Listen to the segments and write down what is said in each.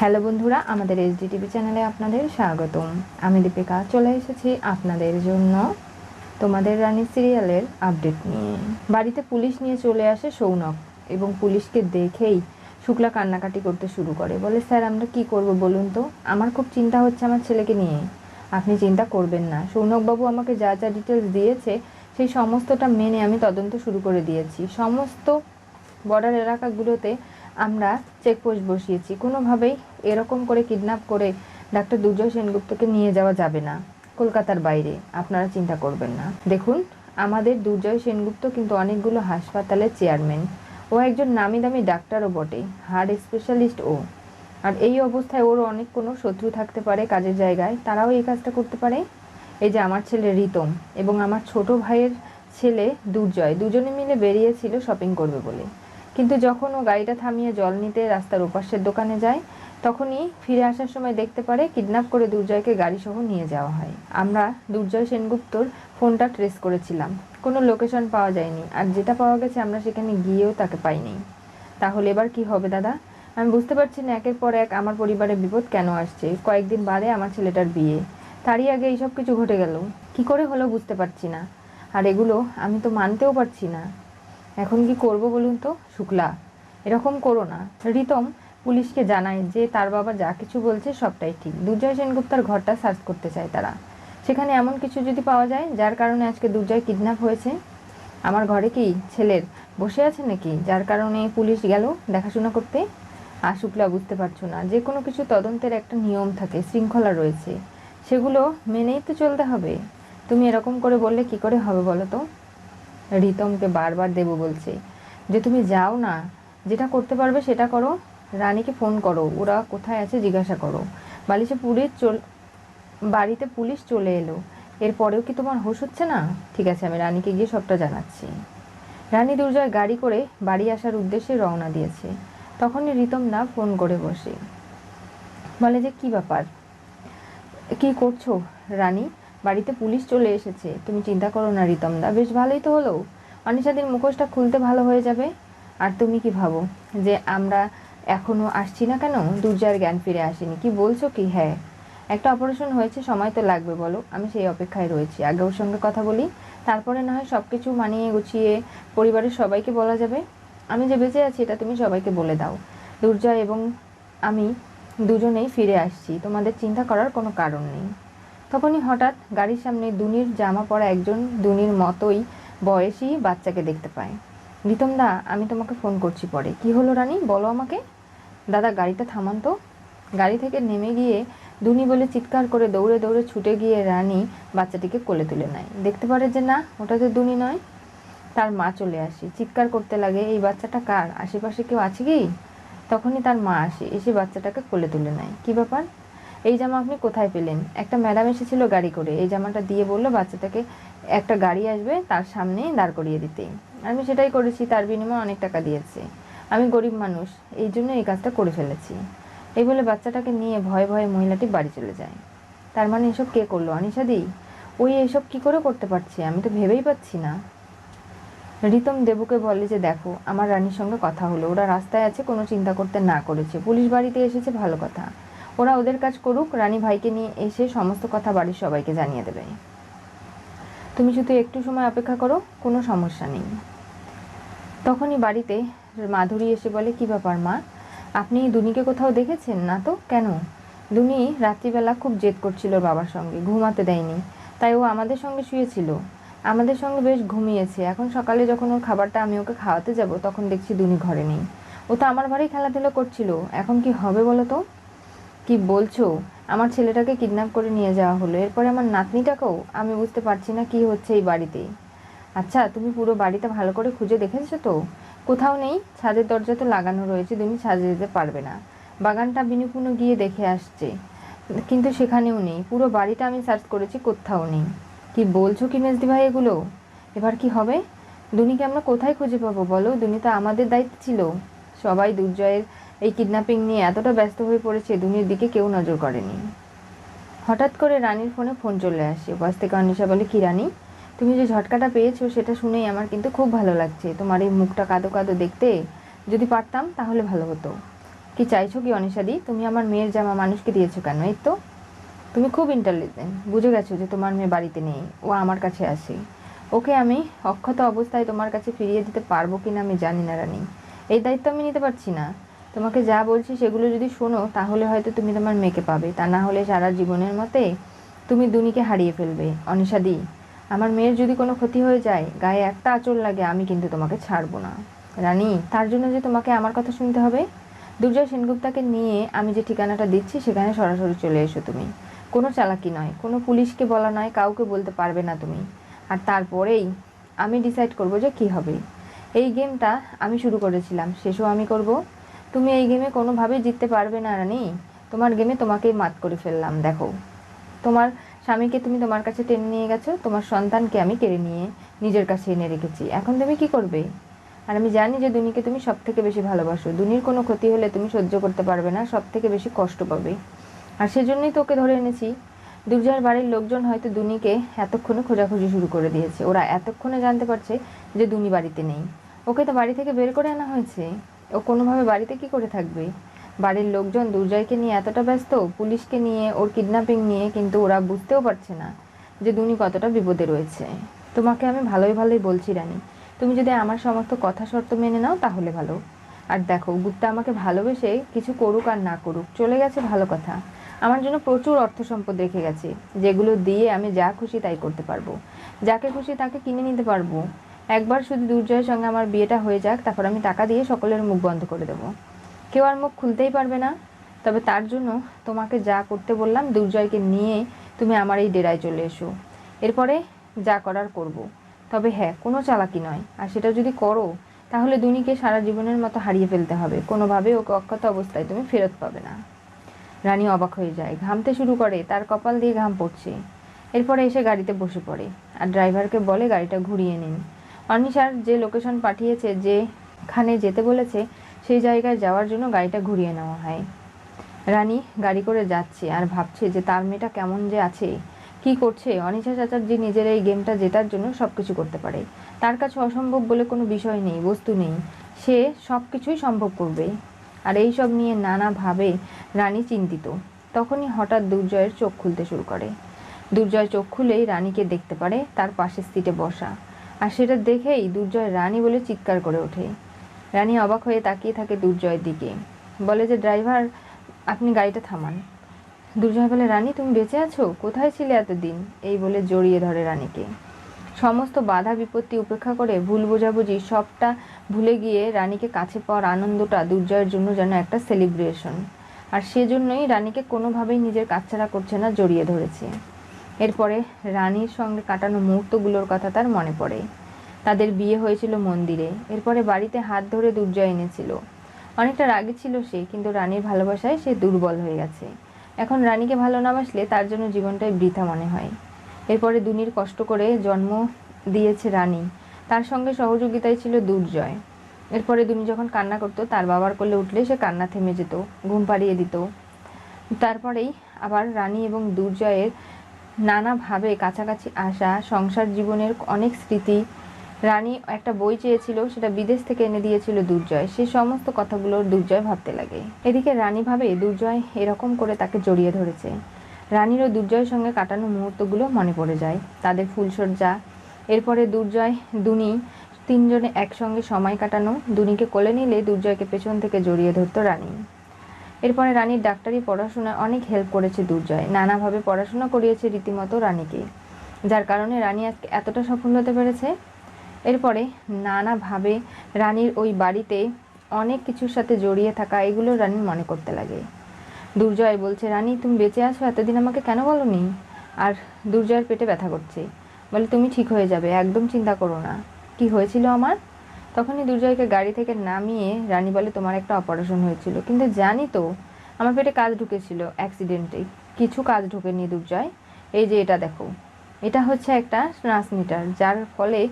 Hello বন্ধুরা, আমাদের HD TV চ্যানেলে আপনাদের স্বাগতম। আমি দীপিকা, চলে এসেছি আপনাদের জন্য তোমাদের রানী সিরিয়ালের আপডেট নিয়ে। বাড়িতে পুলিশ নিয়ে চলে আসে সৌনক এবং পুলিশকে দেখেই শুক্লা কান্নাকাটি করতে শুরু করে। বলে, স্যার, আমরা কি করব বলুন তো? আমার খুব চিন্তা হচ্ছে আমার ছেলেকে নিয়ে। আপনি চিন্তা করবেন না। সৌনকবাবু আমাকে যা যা ডিটেলস দিয়েছে, সেই সমস্তটা মেনে আমি তদন্ত শুরু করে দিয়েছি। সমস্ত বর্ডার এলাকাগুলোতে আমরা চেকপোস্ট বসিয়েছি। কোনোভাবেই এরকম করে কিডন্যাপ করে ডাক্তার দুর্জয় সেনগুপ্তকে নিয়ে যাওয়া যাবে না। কলকাতার বাইরে। আপনারা চিন্তা করবেন না। দেখুন, আমাদের দুর্জয় সেনগুপ্ত কিন্তু অনেকগুলো হাসপাতালের চেয়ারম্যান ও একজন নামি দামি ডাক্তারও বটে হার্ট স্পেশালিস্ট ও। আর এই অবস্থায় ওর অনেক কোনো শত্রু থাকতে পারে কাজের জায়গায়। তারাও এই কাজটা করতে পারে। এই যে আমার ছেলে রিতম এবং আমার ছোট ভাইয়ের ছেলে দুর্জয়, দুজনে মিলে বেরিয়েছিল শপিং করবে বলে। কিন্তু যখন ও গাড়িটা থামিয়ে জল নিতে রাস্তার ওপাশের দোকানে যায় তখনই ফিরে আসার সময় দেখতে পারে কিডন্যাপ করে দুর্জয়কে গাড়ি সহ নিয়ে যাওয়া হয়। আমরা দুর্জয় সেনগুপ্তর ফোনটা ট্রেস করেছিলাম। কোনো লোকেশন পাওয়া যায়নি আর যেটা পাওয়া গেছে আমরা সেখানে গিয়েও তাকে পাইনি। তাহলে এবার কি হবে দাদা? আমি বুঝতে পারছি না, একের পর এক আমার পরিবারে বিপদ কেন আসছে? কয়েকদিন বাদে আমার ছেলেটার বিয়ে। তারই আগে এইসব কিছু ঘটে গেল। কি করে হলো বুঝতে পারছি না। আর এগুলো আমি তো মানতেও পারছি না। এখন কি করব বলুন তো? শুক্লা, এরকম করো না। রিতম পুলিশকে জানায় যে তার বাবা যা কিছু বলছে সবটাই ঠিক। দুর্জয় সেনগুপ্তার ঘরটা সার্চ করতে চায় তারা। সেখানে এমন কিছু যদি পাওয়া যায়, যার কারণে আজকে দুর্জয় কিডন্যাপ হয়েছে। আমার ঘরে কি ছেলের বসে আছে নাকি? যার কারণে পুলিশ গেল দেখাশোনা করতে। আর শুক্লা বুঝতে পারছ না, যে কোনো কিছু তদন্তের একটা নিয়ম থাকে, শৃঙ্খলা রয়েছে। সেগুলো মেনেই তো চলতে হবে। তুমি এরকম করে বললে কি করে হবে বলো তো? রিতমকে বারবার দেবো বলছে যে তুমি যাও না, যেটা করতে পারবে সেটা করো। রানীকে ফোন করো, ওরা কোথায় আছে জিজ্ঞাসা করো। বালিশে পুলিশ চল, বাড়িতে পুলিশ চলে এলো। এরপরেও কি তোমার হোশ হচ্ছে না? ঠিক আছে, আমি রানীকে গিয়ে সবটা জানাচ্ছি। রানী দুর্জয় গাড়ি করে বাড়ি আসার উদ্দেশ্যে রওনা দিয়েছে। তখনই রিতম না ফোন করে বসে। বলে যে, কি ব্যাপার? কি করছ রানী? বাড়িতে পুলিশ চলে এসেছে। তুমি চিন্তা করো না রিতম দা, বেশ ভালোই তো হলো। অনিশাদির মুখোশটা খুলতে ভালো হয়ে যাবে। আর তুমি কি ভাবো যে, আমরা এখনও আসছি না কেন? দুর্জয়ের জ্ঞান ফিরে আসেনি। কি বলছো কি? হ্যাঁ। একটা অপারেশন হয়েছে, সময় তো লাগবে বলো। আমি সেই অপেক্ষায় রয়েছি। আগে ওর সঙ্গে কথা বলি। তারপরে না হয় সব কিছু মানিয়ে গুছিয়ে পরিবারের সবাইকে বলা যাবে। আমি যে বেঁচে আছি, এটা তুমি সবাইকে বলে দাও। দুর্জয় এবং আমি দুজনেই ফিরে আসছি। তোমাদের চিন্তা করার কোনো কারণ নেই। তখনই হঠাৎ গাড়ির সামনে দুনির জামা পরা একজন দুনির মতোই বয়সী বাচ্চাকে দেখতে পায়। দা, আমি তোমাকে ফোন করছি পরে। কি হলো রানী? বলো আমাকে। দাদা, গাড়িটা থামান তো। গাড়ি থেকে নেমে গিয়ে দুনি বলে চিৎকার করে দৌড়ে দৌড়ে ছুটে গিয়ে রানী বাচ্চাটিকে কোলে তুলে নেয়। দেখতে পারে যে, না, ওটা তো দুনি নয়। তার মা চলে আসে। চিৎকার করতে লাগে, এই বাচ্চাটা কার? আশেপাশে কেউ আছে কি? তখনই তার মা আসে, এসে বাচ্চাটাকে কোলে তুলে নেয়। কি ব্যাপার? এই জামা আপনি কোথায় পেলেন? একটা ম্যাডাম এসেছিল গাড়ি করে। এই জামাটা দিয়ে বলল বাচ্চাটাকে একটা গাড়ি আসবে তার সামনেই দাঁড় করিয়ে দিতে। আমি সেটাই করেছি, তার বিনিময়ে অনেক টাকা দিয়েছে। আমি গরিব মানুষ, এই জন্য এই কাজটা করে ফেলেছি। এই বলে বাচ্চাটাকে নিয়ে ভয়ে ভয়ে মহিলাটি বাড়ি চলে যায়। তার মানে এসব কে করল অনিশাদি ওই এসব কি করে করতে পারছে? আমি তো ভেবেই পাচ্ছি না। রিতম দেবুকে বলে যে, দেখো, আমার রানীর সঙ্গে কথা হলো। ওরা রাস্তায় আছে, কোনো চিন্তা করতে না করেছে। পুলিশ বাড়িতে এসেছে, ভালো কথা। ওরা ওদের কাজ করুক, রানী ভাইকে নিয়ে এসে সমস্ত কথা বাড়ির সবাইকে জানিয়ে দেবে। তুমি শুধু একটু সময় অপেক্ষা করো, কোনো সমস্যা নেই। তখনই বাড়িতে মাধুরী এসে বলে, কি ব্যাপার মা? আপনি দুনিকে কোথাও দেখেছেন না তো? কেন? দুনি রাত্রিবেলা খুব জেদ করছিল বাবার সঙ্গে, ঘুমাতে দেয়নি। তাই ও আমাদের সঙ্গে শুয়েছিল। আমাদের সঙ্গে বেশ ঘুমিয়েছে। এখন সকালে যখন ওর খাবারটা আমি ওকে খাওয়াতে যাব, তখন দেখছি দুনি ঘরে নেই। ও তো আমার বাড়ি খেলাধুলো করছিল। এখন কি হবে বলো তো? কি বলছো? আমার ছেলেটাকে কিডন্যাপ করে নিয়ে যাওয়া হলো। এরপরে আমার নাতনিটাকেও আমি বুঝতে পারছি না কি হচ্ছে এই বাড়িতে। আচ্ছা তুমি পুরো বাড়িটা ভালো করে খুঁজে দেখেছ তো? কোথাও নেই, ছাদের দরজা তো লাগানো রয়েছে, তুমি ছাদে যেতে পারবে না। বাগানটা বিনুপুন গিয়ে দেখে আসছে, কিন্তু সেখানেও নেই। পুরো বাড়িটা আমি সার্চ করেছি, কোথাও নেই। কি বলছো কি মেজদি ভাই এগুলো? এবার কি হবে? দুনিকে আমরা কোথায় খুঁজে পাবো বলো? দুনি তো আমাদের দায়িত্ব ছিল। সবাই দুর্জয়ের এই কিডন্যাপিং নিয়ে এতটা ব্যস্ত হয়ে পড়েছে, দুনির দিকে কেউ নজর করেনি। হঠাৎ করে রানীর ফোনে ফোন চলে আসে। বাস থেকে অনিশা বলে, কি রানী? তুমি যে ঝটকাটা পেয়েছ সেটা শুনেই আমার কিন্তু খুব ভালো লাগছে। তোমার এই মুখটা কাদো কাদো দেখতে যদি পারতাম তাহলে ভালো হতো। কি চাইছো কি অনিশাদি তুমি আমার মেয়ের জামা মানুষকে দিয়েছ কেন? এই তো। তুমি খুব ইন্টেলিজেন্ট বুঝে গেছো যে তোমার মেয়ে বাড়িতে নেই। ও আমার কাছে আসে। ওকে আমি অক্ষত অবস্থায় তোমার কাছে ফিরিয়ে দিতে পারব কি না আমি জানি না, রানী। এই দায়িত্ব আমি নিতে পারছি না। তোমাকে যা বলছি সেগুলো যদি শোনো, তাহলে হয়তো তুমি তোমার মেয়েকে পাবে। তা না হলে সারা জীবনের মতে তুমি দুনিকে হারিয়ে ফেলবে। অনিশাদি আমার মেয়ের যদি কোনো ক্ষতি হয়ে যায়, গায়ে একটা আঁচল লাগে, আমি কিন্তু তোমাকে ছাড়বো না। রানী, তার জন্য যে তোমাকে আমার কথা শুনতে হবে? দুর্জয় সেনগুপ্তাকে নিয়ে আমি যে ঠিকানাটা দিচ্ছি, সেখানে সরাসরি চলে এসো তুমি। কোনো চালাকি নয়, কোনো পুলিশকে বলা নয়, কাউকে বলতে পারবে না তুমি। আর তারপরেই আমি ডিসাইড করব যে কি হবে। এই গেমটা আমি শুরু করেছিলাম, শেষও আমি করব। তুমি এই গেমে কোনোভাবেই জিততে পারবে না, রানী। তোমার গেমে তোমাকেই মাত করে ফেললাম, দেখো। তোমার স্বামীকে তুমি তোমার কাছে টেনে নিয়ে গেছো, তোমার সন্তানকে আমি কেড়ে নিয়ে নিজের কাছে এনে রেখেছি। এখন তুমি কি করবে? আর আমি জানি যে দুনিকে তুমি সব থেকে বেশি ভালোবাসো। দুনির কোনো ক্ষতি হলে তুমি সহ্য করতে পারবে না সব থেকে বেশি কষ্ট পাবে। আর সেজন্যই তোকে ধরে এনেছি। দুর্জয়ের বাড়ির লোকজন হয়তো দুনিকে এতক্ষণে খোঁজাখুঁজি শুরু করে দিয়েছে। ওরা এতক্ষণে জানতে পারছে যে দুনি বাড়িতে নেই। ওকে তো বাড়ি থেকে বের করে আনা হয়েছে। ও কোনোভাবে বাড়িতে কি করে থাকবে? বাড়ির লোকজন দুর্জয়কে নিয়ে এতটা ব্যস্ত? পুলিশকে নিয়ে, ওর কিডন্যাপিং নিয়ে কিন্তু ওরা বুঝতেও পারছে না যে দুনি কতটা বিপদে রয়েছে। তোমাকে আমি ভালোই ভালোই বলছি, রানী। তুমি যদি আমার সমস্ত কথা শর্ত মেনে নাও, তাহলে ভালো। আর দেখো, গুপ্তা আমাকে ভালোবেসে কিছু করুক আর না করুক, চলে গেছে ভালো কথা। আমার জন্য প্রচুর অর্থ সম্পদ রেখে গেছে। যেগুলো দিয়ে আমি যা খুশি তাই করতে পারব। যাকে খুশি তাকে কিনে নিতে পারব। একবার শুধু দুর্জয়ের সঙ্গে আমার বিয়েটা হয়ে যাক, তারপর আমি টাকা দিয়ে সকলের মুখ বন্ধ করে দেবো। কেউ আর মুখ খুলতেই পারবে না। তবে তার জন্য তোমাকে যা করতে বললাম, দুর্জয়কে নিয়ে তুমি আমার এই ডেরায় চলে এসো। এরপরে যা করার করব। তবে হ্যাঁ কোনো চালাকি নয়। আর সেটা যদি করো, তাহলে দুনিকে সারা জীবনের মতো হারিয়ে ফেলতে হবে। কোনোভাবে ওকে অক্ষত অবস্থায় তুমি ফেরত পাবে না। রানী অবাক হয়ে যায়। ঘামতে শুরু করে, তার কপাল দিয়ে ঘাম পড়ছে। এরপরে এসে গাড়িতে বসে পড়ে। আর ড্রাইভারকে বলে, গাড়িটা ঘুরিয়ে নিন। অনিশার যে লোকেশন পাঠিয়েছে, যেখানে যেতে বলেছে সেই জায়গায় যাওয়ার জন্য গাড়িটা ঘুরিয়ে নেওয়া হয়। রানী গাড়ি করে যাচ্ছে আর ভাবছে যে তার মেয়েটা কেমন যে আছে, কি করছে? অনিশা চাচার্জি নিজের এই গেমটা জেতার জন্য সব কিছু করতে পারে। তার কাছে অসম্ভব বলে কোনো বিষয় নেই, বস্তু নেই। সে সব কিছুই সম্ভব করবে। আর এই সব নিয়ে নানাভাবে রানী চিন্তিত। তখনই হঠাৎ দুর্জয়ের চোখ খুলতে শুরু করে। দুর্জয় চোখ খুলেই রানীকে দেখতে পারে তার পাশের সিটে বসা। আর সেটা দেখেই দুর্জয় রানী বলে চিৎকার করে ওঠে। রানী অবাক হয়ে তাকিয়ে থাকে দুর্জয়ের দিকে। বলে যে, ড্রাইভার, আপনি গাড়িটা থামান। দুর্জয় বলে, রানী, তুমি বেঁচে আছো? কোথায় ছিলে এতদিন? এই বলে জড়িয়ে ধরে রানীকে। সমস্ত বাধা বিপত্তি উপেক্ষা করে ভুল বোঝাবুঝি সবটা ভুলে গিয়ে রানীকে কাছে পাওয়ার আনন্দটা দুর্জয়ের জন্য যেন একটা সেলিব্রেশন। আর সেজন্যই রানীকে কোনোভাবেই নিজের কাছছাড়া করছে না, জড়িয়ে ধরেছে। এরপরে রানীর সঙ্গে কাটানো মুহূর্তগুলোর কথা তার মনে পড়ে। তাদের বিয়ে হয়েছিল মন্দিরে। এরপরে বাড়িতে হাত ধরে দুর্জয় এনেছিল। অনেকটা রাগে ছিল সে, কিন্তু রানীর ভালোবাসায় সে দুর্বল হয়ে গেছে। এখন রানীকে ভালো না বাসলে তার জন্য জীবনটাই বৃথা মনে হয়। এরপরে দুনির কষ্ট করে জন্ম দিয়েছে রানী। তার সঙ্গে সহযোগিতায় ছিল দুর্জয়। এরপরে দুনি যখন কান্না করতো, তার বাবার কোলে উঠলে সে কান্না থেমে যেত, ঘুম পাড়িয়ে দিত। তারপরেই আবার রানী এবং দুর্জয়ের নানাভাবে কাছাকাছি আসা, সংসার জীবনের অনেক স্মৃতি রানী একটা বই চেয়েছিল, সেটা বিদেশ থেকে এনে দিয়েছিল দুর্জয়। সে সমস্ত কথাগুলোর দুর্জয় ভাবতে লাগে। এদিকে রানী ভাবে দুর্জয় এরকম করে তাকে জড়িয়ে ধরেছে। রানীর ও দুর্জয়ের সঙ্গে কাটানো মুহূর্তগুলো মনে পড়ে যায়। তাদের ফুলসজ্জা এরপরে দুর্জয়, দুনি তিনজনে একসঙ্গে সময় কাটানো, দুনিকে কোলে নিলে দুর্জয়কে পেছন থেকে জড়িয়ে ধরত রানী। এরপরে রানীর ডাক্তারি পড়াশোনায় অনেক হেল্প করেছে দুর্জয়। নানাভাবে পড়াশোনা করিয়েছে রীতিমতো রানীকে। যার কারণে রানী আজকে এতটা সফল হতে পেরেছে। এরপরে নানাভাবে রানীর ওই বাড়িতে অনেক কিছুর সাথে জড়িয়ে থাকা এগুলো রানী মনে করতে লাগে। দুর্জয় বলছে, রানী, তুমি বেঁচে আছো? এতদিন আমাকে কেন বলনি? আর দুর্জয়ের পেটে ব্যথা করছে। বলে, তুমি ঠিক হয়ে যাবে, একদম চিন্তা করো না। কি হয়েছিল আমার? তখনই দুর্জয়কে গাড়ি থেকে নামিয়ে রানী বলে, তোমার একটা অপারেশন হয়েছিল। কিন্তু জানি তো, আমার পেটে কাজ ঢুকেছিল অ্যাক্সিডেন্টে। কিছু কাজ ঢোকেনি দুর্জয়। এই যে এটা দেখো। এটা হচ্ছে একটা ট্রান্সমিটার, যার ফলে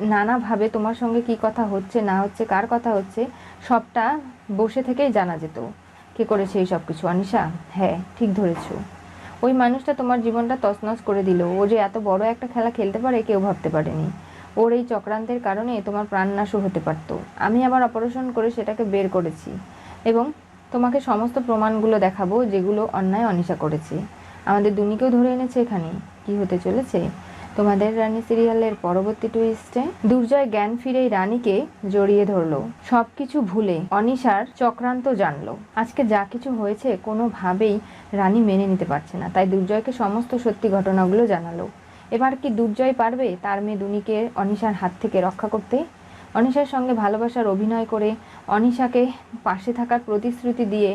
নানাভাবে তোমার সঙ্গে কি কথা হচ্ছে, না হচ্ছে, কার কথা হচ্ছে, সবটা বসে থেকেই জানা যেত। কে করেছে এই সব কিছু আনিশা হ্যাঁ ঠিক ধরেছো। ওই মানুষটা তোমার জীবনটা তছনছ করে দিল। ও যে এত বড় একটা খেলা খেলতে পারে, কেউ ভাবতে পারেনি। ওর এই চক্রান্তের কারণে তোমার প্রাণনাশও হতে পারত। আমি আবার অপারেশন করে সেটাকে বের করেছি এবং তোমাকে সমস্ত প্রমাণগুলো দেখাবো, যেগুলো অন্যায় অনিশা করেছে। আমাদের দুনিকেও ধরে এনেছে এখানে। কি হতে চলেছে? তোমাদের রানী সিরিয়ালের পরবর্তী টুইস্টে দুর্জয় জ্ঞান ফিরেই রানীকে জড়িয়ে ধরলো। সবকিছু ভুলে অনিশার চক্রান্ত জানলো। আজকে যা কিছু হয়েছে কোনোভাবেই রানী মেনে নিতে পারছে না, তাই দুর্জয়কে সমস্ত সত্যি ঘটনাগুলো জানালো। এবার কি দুর্জয় পারবে তার মেয়ে দুনিকে অনিশার হাত থেকে রক্ষা করতে? অনিশার সঙ্গে ভালোবাসার অভিনয় করে অনিশাকে পাশে থাকার প্রতিশ্রুতি দিয়ে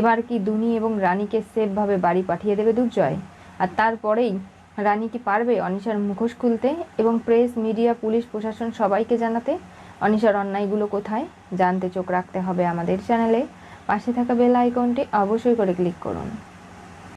এবার কি দুনি এবং রানীকে সেফভাবে বাড়ি পাঠিয়ে দেবে দুর্জয়? আর তারপরেই রানী কি পারবে অনিশার মুখোশ খুলতে এবং প্রেস, মিডিয়া, পুলিশ, প্রশাসন সবাইকে জানাতে? অনিশার অন্যায়গুলো কোথায়? জানতে চোখ রাখতে হবে আমাদের চ্যানেলে। পাশে থাকা বেল আইকনটি অবশ্যই করে ক্লিক করুন।